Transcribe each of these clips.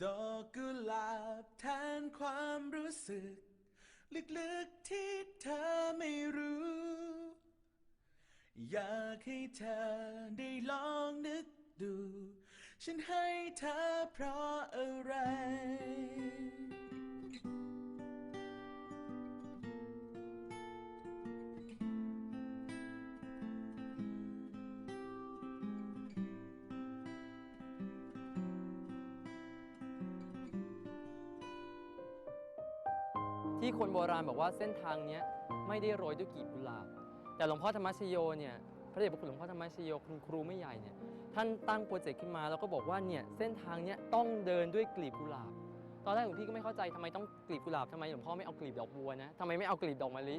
ดอกกุหลาบแทนความรู้สึก ลึกๆที่เธอไม่รู้ อยากให้เธอได้ลองนึกดู ฉันให้เธอเพราะอะไร ที่คนโบราณบอกว่าเส้นทางนี้ไม่ได้โรยด้วยกลีบกุหลาบ แต่หลวงพ่อธรรมชโยเนี่ยพระเดชพระคุณหลวงพ่อธรรมชโยคุณครูไม่ใหญ่เนี่ยท่านตั้งโปรเจกต์ขึ้นมาแล้วก็บอกว่าเนี่ยเส้นทางนี้ต้องเดินด้วยกลีบกุหลาบ ตอนแรกหลวงพี่ก็ไม่เข้าใจทำไมต้องกลีบกุหลาบทำไมหลวงพ่อไม่เอากลีบดอกบัวนะทำไมไม่เอากลีบดอกมะลิ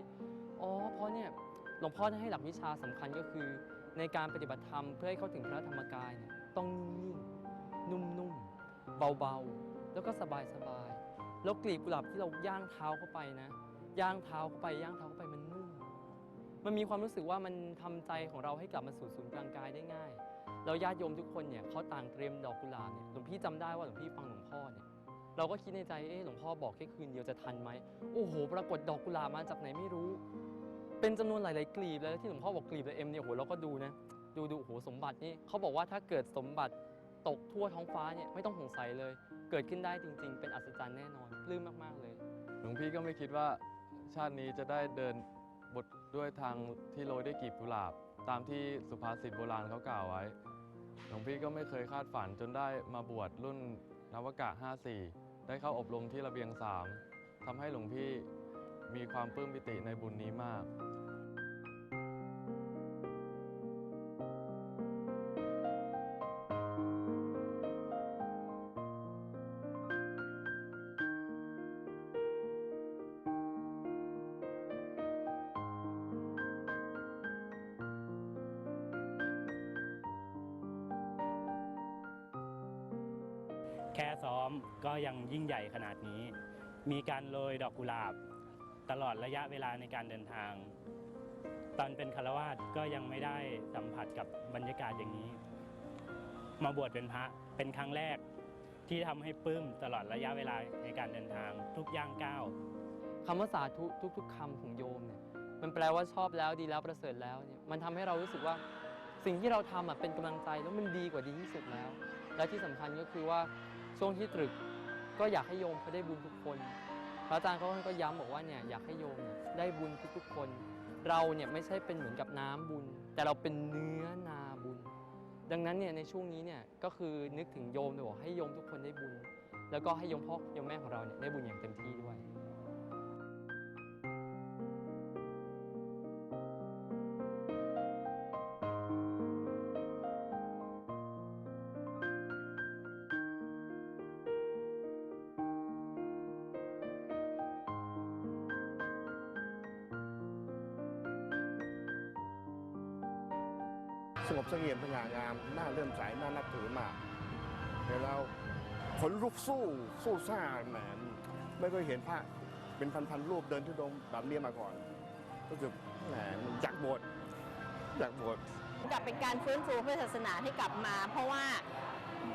อ๋อเพราะเนี่ยหลวงพ่อท่านให้หลักวิชาสำคัญก็คือ ในการปฏิบัติธรรมเพื่อให้เข้าถึงพระธรรมกายเนี่ยต้องนิ่งๆนุ่มๆเบาๆ แล้วก็สบายๆ แล้วกลีบกุหลาบที่เราย่างเท้าเข้าไปนะ ย่างเท้าเข้าไปย่างเท้าเข้าไปมันนุ่มมันมีความรู้สึกว่ามันทำใจของเราให้กลับมาสู่ศูนย์กลางกายได้ง่ายแล้วญาติโยมทุกคนเนี่ยเขาต่างเตรียมดอกกุหลาบเนี่ยหลวงพี่จำได้ว่าหลวงพี่ฟังหลวงพ่อเนี่ยเราก็คิดในใจเอ๊ะหลวงพ่อบอกแค่คืนเดียวจะทันไหมโอ้โห ปรากฏดอกกุหลาบมาจากไหนไม่รู้ เป็นจำนวนหลาย ๆ กลีบเลยแล้วที่หลวงพ่อบอกกลีบละเอ็มเนี่ยโอ้โหเราก็ดูนะดูดูโอ้โหสมบัตินี่เขาบอกว่าถ้าเกิดสมบัติ ตกทั่วท้องฟ้าเนี่ยไม่ต้องสงสัยเลย เกิดขึ้นได้จริง ๆ เป็นอัศจรรย์แน่นอนปลื้มมากๆเลย หลวงพี่ก็ไม่คิดว่าชาตินี้จะได้เดินบทด้วยทางที่โรยด้วยกลีบกุหลาบ ตามที่สุภาษิตโบราณเขากล่าวไว้ หลวงพี่ก็ไม่เคยคาดฝันจนได้มาบวชรุ่นนวกะ 54 ได้เข้าอบรมที่ระเบียง3ทำให้หลวงพี่มีความปลื้มปิติในบุญนี้มาก แค่ซ้อมก็ยังยิ่งใหญ่ขนาดนี้ มีการโรยดอกกุหลาบ ตลอดระยะเวลาในการเดินทาง ตอนเป็นคารวาสก็ยังไม่ได้สัมผัสกับบรรยากาศอย่างนี้ มาบวชเป็นพระเป็นครั้งแรกที่ทำให้ปลื้มตลอดระยะเวลาในการเดินทางทุกย่างก้าวคำว่าสาธุทุก ๆคำของโยมเนี่ยมันแปลว่าชอบแล้วดีแล้วประเสริฐแล้วเนี่ยมันทำให้เรารู้สึกว่าสิ่งที่เราทำอะเป็นกำลังใจแล้วมันดีกว่าดีที่สุดแล้ว และที่สำคัญก็คือว่า ช่วงที่ตรึกก็อยากให้โยมเขาได้บุญทุกคน พระอาจารย์เขาก็ย้ำบอกว่าเนี่ยอยากให้โยมได้บุญทุกๆคน เราเนี่ยไม่ใช่เป็นเหมือนกับน้ำบุญ แต่เราเป็นเนื้อนาบุญ ดังนั้นเนี่ยในช่วงนี้เนี่ยก็คือนึกถึงโยมเลยบอกให้โยมทุกคนได้บุญ แล้วก็ให้โยมพ่อโยมแม่ของเราเนี่ยได้บุญอย่างเต็มที่ด้วย สงบเสงี่ยมสง่างาม น่าเลื่อมใสน่านับถือมากแต่เราขนลุกสู้สู้ซ่าแหมไม่เคยเห็นพระเป็นพันๆรูปเดินทุดงแบบนี้มาก่อนรู้สึกแหมมันอยากบวชอยากบวชกับเป็นการฟื้นฟูพระศาสนาให้กลับมา เพราะว่า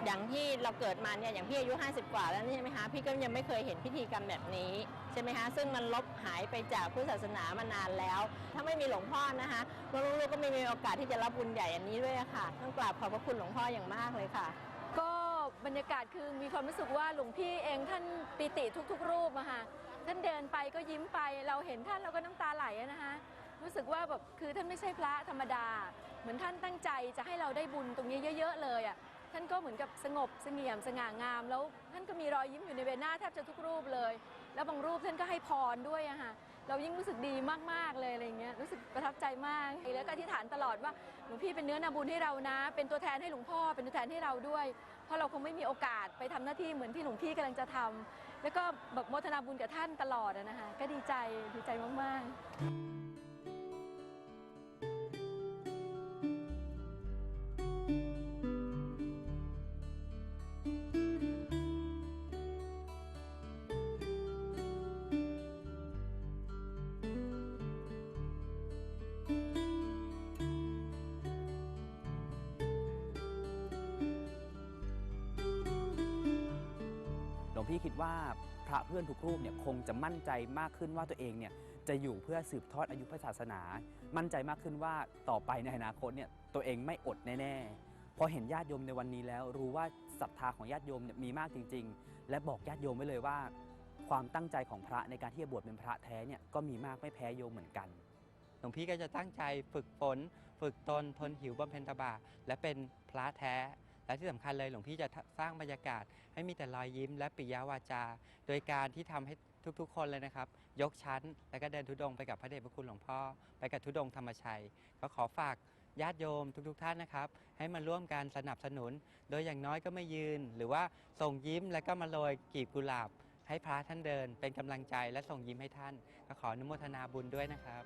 อย่างที่เราเกิดมาเนี่ยอย่างพี่อายุ 50 กว่าแล้วใช่ไหมคะพี่ก็ยังไม่เคยเห็นพิธีกรรมแบบนี้ใช่ไหมคะซึ่งมันลบหายไปจากพุทธศาสนามานานแล้ว ถ้าไม่มีหลวงพ่อนะคะลูกๆก็ไม่มีโอกาสที่จะรับบุญใหญ่อันนี้ด้วยะค่ะต้องกราบขอบพระคุณหลวงพ่ออย่างมากเลยค่ะ ก็บรรยากาศคือมีความรู้สึกว่าหลวงพี่เองท่านปิติทุก ๆ รูปอะค่ะท่านเดินไปก็ยิ้มไปเราเห็นท่านเราก็น้ำตาไหลนะคะรู้สึกว่าแบบคือท่านไม่ใช่พระธรรมดา เหมือนท่านตั้งใจจะให้เราได้บุญตรงนี้เยอะ ๆ เลยอะ ท่านก็เหมือนกับสงบเสงี่ยมสง่างาม แล้วท่านก็มีรอยยิ้มอยู่ในใบหน้าแทบจะทุกรูปเลย แล้วบางรูปท่านก็ให้พรด้วยอะค่ะเรายิ่งรู้สึกดีมากๆเลยอะไรเงี้ยรู้สึกประทับใจมากแล้วก็อธิษฐานตลอดว่าหลวงพี่เป็นเนื้อนาบุญให้เรานะ เป็นตัวแทนให้หลวงพ่อ เป็นตัวแทนให้เราด้วย เพราะเราคงไม่มีโอกาสไปทำหน้าที่เหมือนที่หลวงพี่กำลังจะทำแล้วก็แบบโมทนาบุญกับท่านตลอดอะนะคะก็ดีใจดีใจมากๆ พี่คิดว่าพระเพื่อนทุกรูปเนี่ยคงจะมั่นใจมากขึ้นว่าตัวเองเนี่ยจะอยู่เพื่อสืบทอดอายุพระศาสนา มั่นใจมากขึ้นว่าต่อไปในอนาคตเนี่ยตัวเองไม่อดแน่ๆพอเห็นญาติโยมในวันนี้แล้ว รู้ว่าศรัทธาของญาติโยมเนี่ยมีมากจริง ๆ และบอกญาติโยมไว้เลยว่า ความตั้งใจของพระในการที่จะบวชเป็นพระแท้เนี่ยก็มีมากไม่แพ้โยมเหมือนกันหลวงพี่ก็จะตั้งใจฝึกฝน ฝึกตนทนหิวบำเพ็ญตบะและเป็นพระแท้ และที่สำคัญเลยหลวงพี่จะสร้างบรรยากาศ ให้มีแต่รอยยิ้ม และปิยาวาจา โดยการที่ทำให้ทุกๆ คนเลยนะครับ ยกชั้น แล้วก็เดินทุดงไปกับพระเดชพระคุณหลวงพ่อ ไปกับทุดงธรรมชัย ก็ขอฝากญาติโยมทุกๆทท่านนะครับ ให้มาร่วมการสนับสนุน โดยอย่างน้อยก็ไม่ยืน หรือว่าส่งยิ้มแล้วก็มาโรยกีบกุหลาบ ให้พระท่านเดิน เป็นกำลังใจและส่งยิ้มให้ท่าน ก็ขออนุโมทนาบุญด้วยนะครับ